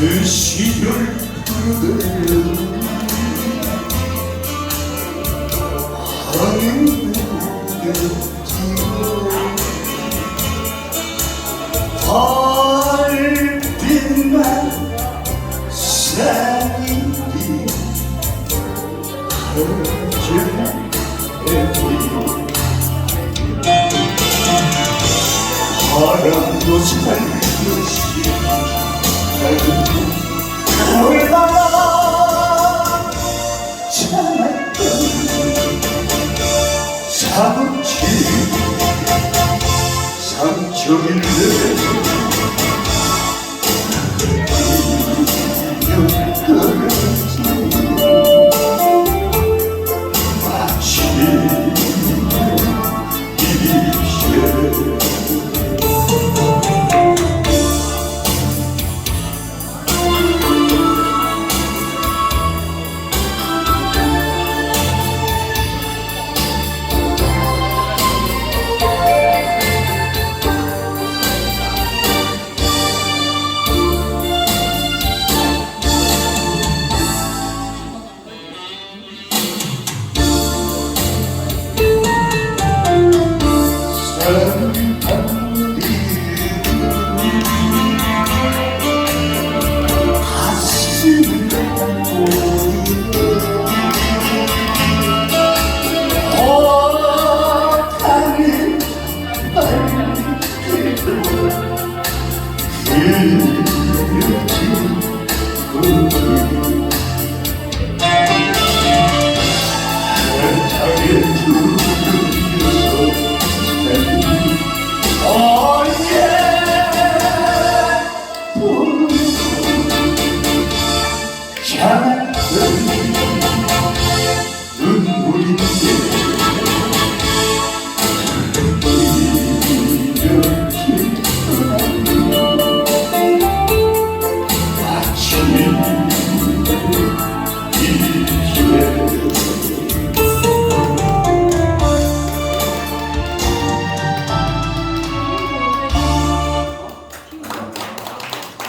그 시절 그대는 바람이 불겠지요 달빛만 새기니 하루 바람도 살듯이 얼마나 참았던 상처 상처일래 그